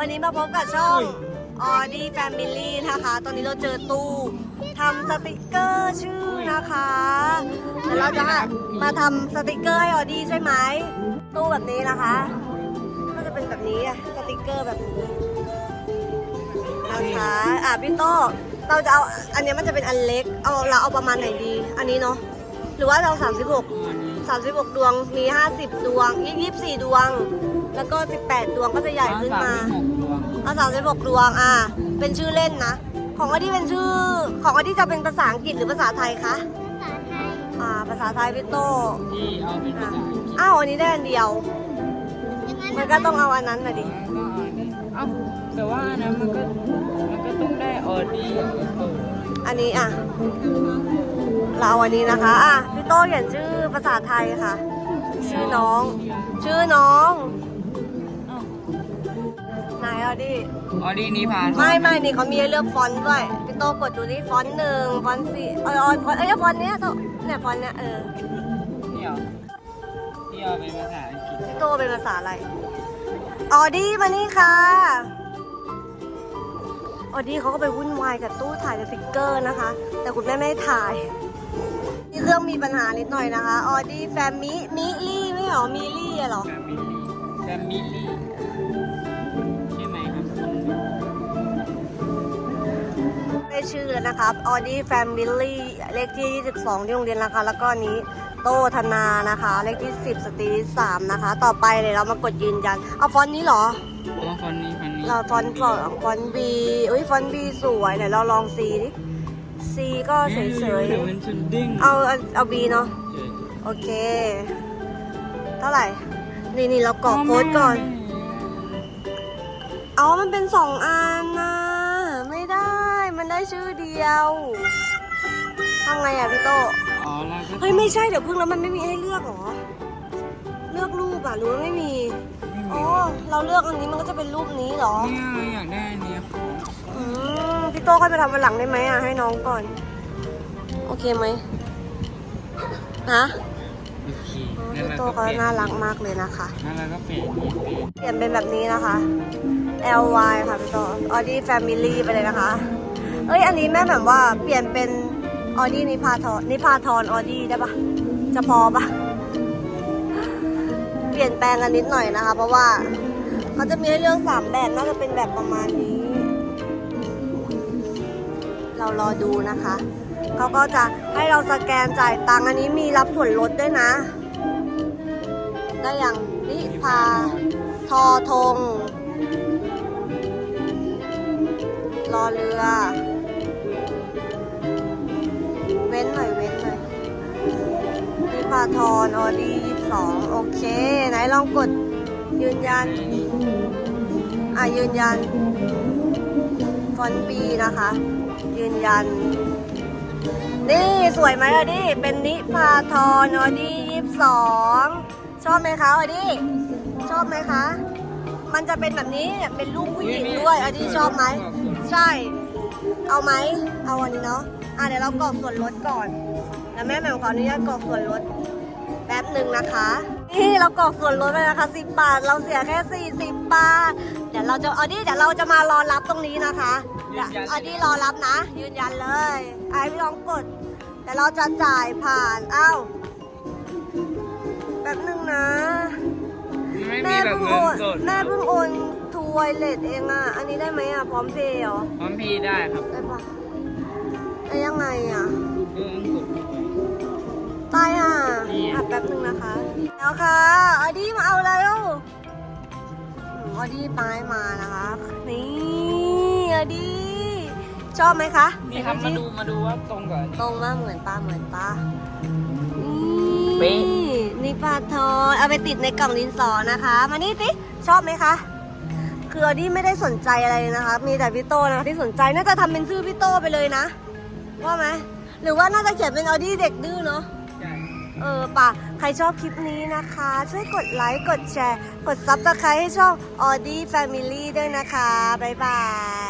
วันนี้มาพบกับช่อง Audi Family นะคะ ตอนนี้เราเจอตู้ทำสติกเกอร์ชื่อนะคะเดี๋ยวเราจะมามาทำสติกเกอร์ให้ Audi ใช่ไหมตู้แบบนี้นะคะ ก็จะเป็นแบบนี้อะสติกเกอร์แบบนี้นะคะอะพี่โต้เราจะเอาอันเนี้ยมันจะเป็นอันเล็กเอาเราเอาประมาณไหนดี อันนี้เนาะ หรือว่าเรา 36 36 ดวงมี 50 ดวง 24 ดวง แล้วก็ 18 ดวงก็จะใหญ่ขึ้นมาเอา36 ดวงอะเป็นชื่อเล่นนะ ของอดีเป็นชื่อ ของอดีจะเป็นภาษาอังกฤษหรือภาษาไทยคะ ภาษาไทย อ่า ภาษาไทยพี่โตที่เอาเป็นภาอะษาอังกฤษอ้าวอันนี้ได้อันเดียวดังนั้นมันก็ต้องเอาอันนั้นน่ะดิก็เอาอันนี้เอ้าแต่ว่าอันนั้นมันก็ มันก็ต้องได้ออดี้อันนี้อะ เราเอาอันนี้นะคะ อะ พี่โตเขียนชื่อภาษาไทยค่ะ ชื่อน้อง ชื่อน้องไหนเอาดิ ออดี้นี้พาไม่ไม่นี่เขามีให้เลือกฟอนต์ด้วย พี่โตกดดูนี่ฟอนต์หนึ่งฟอนต์สี่เออเออฟอนต์เอ้ยฟอนต์เนี้ยโตเนี่ยฟอนต์เนี้ยเออนี่เหรอที่เอาเป็นภาษาอังกฤษพี่โตเป็นภาษาอะไร ออดี้มานี่ค่ะ ออดี้เขาก็ไปวุ่นวายกับตู้ถ่ายสติกเกอร์นะคะ แต่คุณแม่ไม่ให้ถ่าย นี่เครื่องมีปัญหานิดหน่อยนะคะออดี้แฟมิมิลี่ไม่เหรอมิลี่อะเหรอ แฟมิลี่แฟมิลี่ใช่ไหมครับได้ชื่อแล้วนะครับ Audi Family เลขที่ 22 ที่โรงเรียนนะคะ แล้วก็อันนี้โตธนานะคะ เลขที่ 10 สตรี3นะคะ ต่อไปเลยเรามากดยืนยัน เอาฟอนต์นี้เหรอ อ๋อคนนี้คนนี้เราฟอนต์สองฟอนต์ B อุ้ยฟอนต์ B สวยเดี๋ยวเราลอง C ดิ C ก็เฉยเดี๋ยวมันจะดิ้งๆเอาเอาเอา B เนาะเฉยโอเค เท่าไหร่ นี่นี่เรากรอกโค้ดก่อน เอามันเป็นสองอันนะไม่ได้ มันได้ชื่อเดียวทำไงอะพี่โตอ๋อแล้วก็เฮ้ย ไม่ใช่เดี๋ยวพึ่งแล้วมันไม่มีให้เลือกเหรอ เลือกรูปอะหรือว่าไม่มีอ๋อเราเลือกอันนี้มันก็จะเป็นรูปนี้เหรอเนี่ยเราอยากได้อันเนี้ยอืมพี่ โตค่อยไปทำวันหลังได้ไหมอะให้น้องก่อน โอเคไหมฮะโอเคอ๋องั้นพี่โตก็เขาน่ารักมากเลยนะคะนเราก็เปลี่ยนเปลี่ยนเปลี่ยนเป็นแบบนี้นะคะ L Y ค่ะพี่โต Audi Family ไปเลยนะคะ เอ้ยอันนี้แม่แบบว่าเปลี่ยนเป็น Audi นิพาทรนิพาทร Audi ได้ปะจะพอปะเปลี่ยนแปลงกันนิดหน่อยนะคะ เพราะว่าเขาจะมีให้เลือกสามแบบน่าจะเป็นแบบประมาณนี้ เรารอดูนะคะเขาก็จะให้เราสแกนจ่ายตังค์อันนี้มีรับส่วนลดด้วยนะ ได้อย่างนิพาทอทง รอเรือ เว้นหน่อยเว้นหน่อยนิพาทรออดียี่สองโอเค ไหนลองกดยืนยัน อะยืนยัน ฟอนปีนะคะ ยืนยัน นี่สวยไหมอดีเป็นนิพาทรออดียี่สองชอบไหมคะอดีชอบไหมคะ มันจะเป็นแบบนี้เป็นรูปผู้หญิงด้วยอดีชอบไหมใช่ เอาไหมเอาอันนี้เนาะอะเดี๋ยวเรากรอกส่วนลดก่อน แล้วแม่แหม่มขออนุญาตกรอกส่วนลดแป๊บหนึ่งนะคะ นี่เรากรอกส่วนลดไปนะคะ 10 บาท เราเสียแค่ 40 บาทเดี๋ยวเรา จะออดี้เดี๋ยวเราจะมารอรับตรงนี้นะคะเดี๋ยวออดี้รอรับนะ ยืนยันเลยไอ้พี่ลองกดเดี๋ยวเราจะจ่ายผ่านอ้าวแป๊บหนึ่งนะไม่แม่มีแบบเพิ่งเงิโอนนสดแม่เพิ่งโอนทูไวเลตเองอะ อันนี้ได้ไหมอะ พร้อมเพย์เหรอ พร้อมพีได้ครับ ได้ปะได้ยังไงอะเออกดเข้าไปตายอะนี่อะแป๊บหนึ่งนะคะ แล้วค่ะออดี้มาเอาแล้ว อืมออดี้ป้ายมานะคะนี่ออดี้ชอบไหมคะนี่ครับมาดูมาดูว่าตรงกับอันนี้ตรงมากเหมือนป้าเหมือนป้าเป๊ะนี่นี่ปลาทอนเอาไปติดในกล่องดินสอนะคะ มานี่สิชอบไหมคะคือออดี้ไม่ได้สนใจอะไรเลยนะคะ มีแต่พี่โตนะคะที่สนใจน่าจะทำเป็นชื่อพี่โตไปเลยนะว่าไหมหรือว่าน่าจะเขียนเป็นออดี้เด็กดื้อเนาะใช่เออป่ะ ใครชอบคลิปนี้นะคะ ช่วยกดไลค์ กดแชร์ กดซับสไครต์ให้ช่อง Audi Family ด้วยนะคะ บ๊ายบาย